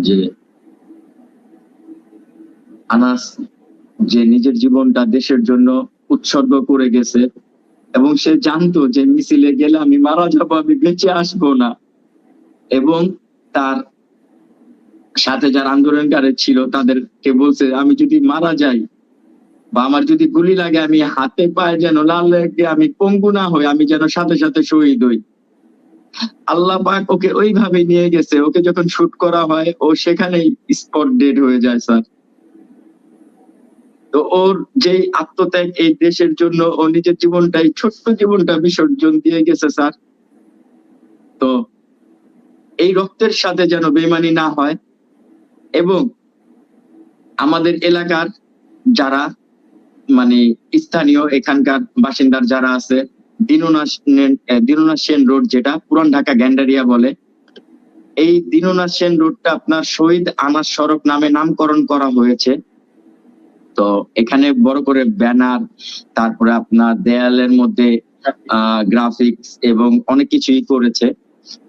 যে আনাস যে নিজের জীবনটা দেশের জন্য উৎসর্গ করে গেছে এবং সে জানতো যে মিছিলে গেলে আমি মারা যাব, আমি বেঁচে আসব না। এবং তার সাথে যারা আন্দোলনকারী ছিল, তাদেরকে বলছে, আমি যদি মারা যাই বা আমার যদি গুলি লাগে, আমি হাতে পায়ে যেন লাল লেগে আমি পঙ্গু না হই, আমি যেন সাথে সাথে শহীদ হই। আল্লাহ পাক ওকে ওইভাবে নিয়ে গেছে। ওকে যখন শুট করা হয়, ও সেখানেই স্পট ডেড হয়ে যায় স্যার তো ওর যে আত্মত্যাগ এই দেশের জন্য, ও নিজের জীবনটাই, ছোট্ট জীবনটা বিসর্জন দিয়ে গেছে স্যার তো এই রক্তের সাথে যেন বেমানি না হয় এবং আমাদের এলাকার যারা মানে স্থানীয় এখানকার বাসিন্দার যারা আছে দিনুনা সেন- রোড যেটা, পুরান ঢাকা গ্যান্ডারিয়া বলে। এই দিনুনা সেন রোডটা আপনার শহীদ আনাস সড়ক নামে নামকরণ করা হয়েছে। তো এখানে বড় করে ব্যানার, তারপরে আপনার দেয়ালের মধ্যে গ্রাফিক্স এবং অনেক কিছুই করেছে।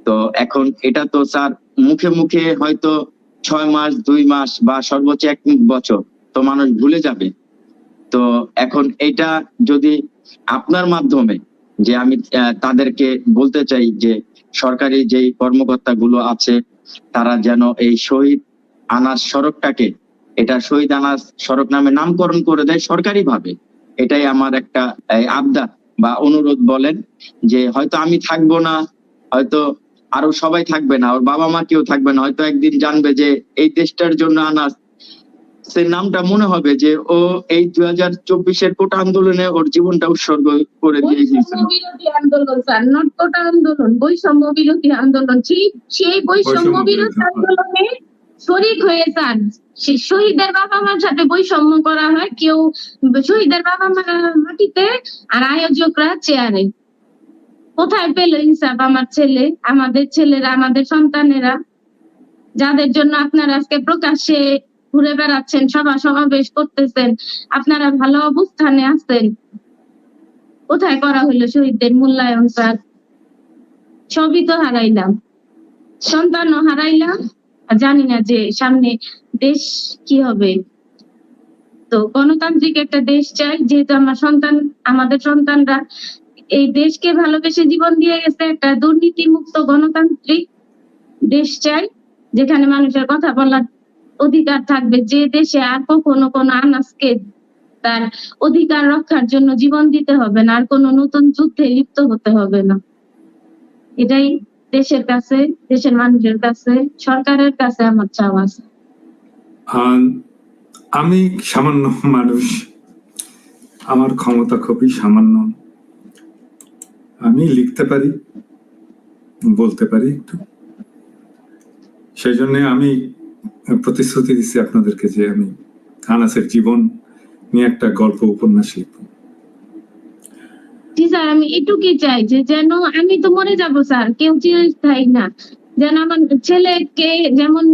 তো এখন এটা তো স্যার মুখে মুখে হয়তো ছয় মাস, দুই মাস বা সর্বোচ্চ এক বছর তো মানুষ ভুলে যাবে। তো এখন এটা যদি আপনার মাধ্যমে যে আমি তাদেরকে বলতে চাই যে সরকারি যেই কর্মকর্তা গুলো আছে তারা যেন এই শহীদ আনাস সড়কটাকে এটা শহীদ আনাস সড়ক নামে নামকরণ করে দেয় সরকারি ভাবে এটাই আমার একটা এই, আবদার বা অনুরোধ বলেন যে হয়তো আমি থাকব না হয়তো আরও সবাই থাকবে না ওর বাবা মা কেউ থাকবে না হয়তো একদিন জানবে যে এই দেশটার জন্য আনাস সে নামটা মনে হবে যে ও এই দুই হাজার চব্বিশের কোটা আন্দোলনে ওর জীবনটা উৎসর্গ করে দিয়ে গিয়েছিল। বিরোধী আন্দোলন স্যার নট কোটা আন্দোলন বৈষম্য বিরোধী আন্দোলন। সেই সেই বৈষম্য বৈষম্য বিরোধী বিরোধী আন্দোলনে। শরিক হয়ে স্যার শহীদের বাবা মার সাথে বৈষম্য করা হয়। কেউ শহীদের বাবা মা মাটিতে আর আয়োজকরা চেয়ারে। কোথায় পেল ইনসাফ আমার ছেলে আমাদের ছেলেরা আমাদের সন্তানেরা? যাদের জন্য আপনারা আজকে প্রকাশ্যে ঘুরে বেড়াচ্ছেন, সভা সমাবেশ করতেছেন। আপনারা ভালো অবস্থানে আছেন। কোথায় করা হলো শহীদদের মূল্যায়ন স্যার সবই তো হারাইলাম। সন্তানও হারাইলাম। জানি না যে সামনে দেশ কি হবে। তো গণতান্ত্রিক একটা দেশ চাই, যেহেতু আমার সন্তান, আমাদের সন্তানরা এই দেশকে ভালোবেসে জীবন দিয়ে গেছে, একটা দুর্নীতি মুক্ত গণতান্ত্রিক দেশ চাই, যেখানে মানুষের কথা বলার অধিকার থাকবে। যে দেশে আর কখনো কোনো আনাজকে তার অধিকার রক্ষার জন্য জীবন দিতে হবে না, আর কোনো নতুন যুদ্ধে লিপ্ত হতে হবে না। এটাই দেশের কাছে, দেশের মানুষের কাছে, সরকারের কাছে আমার চাওয়া আছে। আমি সামান্য মানুষ। আমার ক্ষমতা খুবই সামান্য। আমি লিখতে পারি, বলতে পারি একটু। সেই জন্য আমি প্রতিশ্রুতি দিচ্ছি আপনাদেরকে যে আমি আনাসের জীবন নিয়ে একটা গল্প উপন্যাস লিখব। জি স্যার আমি এটুকুই চাই যে যেন আমি তো মরে যাব স্যার কেউ চিরস্থায়ী না। যেন আমার ছেলেকে যেমন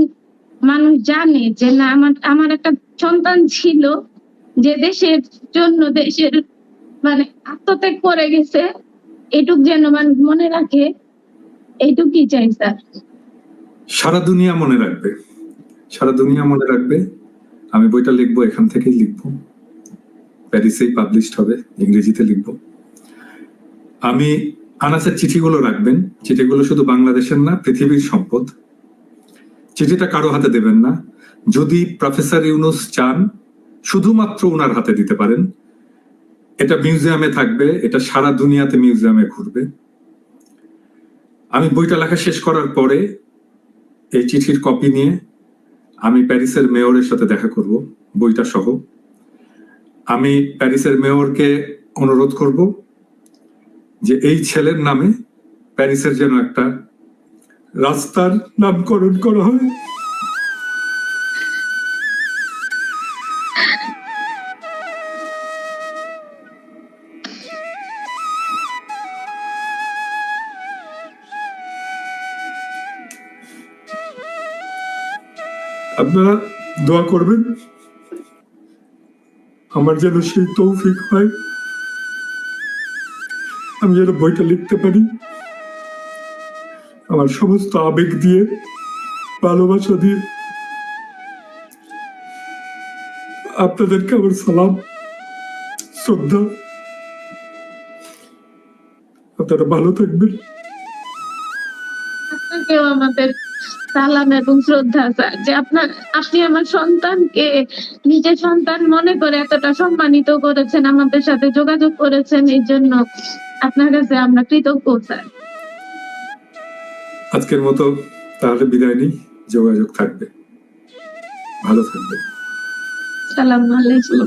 মানুষ জানে যে না আমার আমার একটা সন্তান ছিল যে দেশের জন্য দেশের মানে আত্মত্যাগ করে গেছে এটুক যেন মানুষ মনে রাখে এইটুকুই চাই স্যার। সারা দুনিয়া মনে রাখবে। সারা দুনিয়া মনে রাখবে, আমি বইটা লিখব, এখান থেকেই লিখব। প্যারিসেই পাবলিশড হবে, ইংরেজিতে লিখব। আমি আনাসের চিঠিগুলো রাখবেন, চিঠিগুলো শুধু বাংলাদেশের না, পৃথিবীর সম্পদ। চিঠিটা কারও হাতে দেবেন না। যদি প্রফেসর ইউনুস চান, শুধুমাত্র ওনার হাতে দিতে পারেন। এটা মিউজিয়ামে থাকবে, এটা সারা দুনিয়াতে মিউজিয়ামে ঘুরবে। আমি বইটা লেখা শেষ করার পরে এই চিঠির কপি নিয়ে আমি প্যারিসের মেয়রের সাথে দেখা করব, বইটা সহ। আমি প্যারিসের মেয়রকে অনুরোধ করব যে এই ছেলের নামে প্যারিসের যেন একটা রাস্তার নামকরণ করা হয়। আপনারা দোয়া করবেন। আমার যেন সেই তৌফিক হয়। আমি যেন বইটা লিখতে পারি। আমার সমস্ত আবেগ দিয়ে, ভালোবাসা দিয়ে। আপনাদেরকে আমার সালাম, শ্রদ্ধা। আপনারা ভালো থাকবেন। আমাদের সালাম এবং শ্রদ্ধা স্যার যে আপনার আপনি আমার সন্তানকে নিজের সন্তান মনে করে এতটা সম্মানিত করেছেন আমাদের সাথে যোগাযোগ করেছেন এই জন্য আপনার কাছে আমরা কৃতজ্ঞ স্যার। আজকের মতো তাহলে বিদায় নেই যোগাযোগ থাকবে। ভালো থাকবে সালাম আলাইকুম।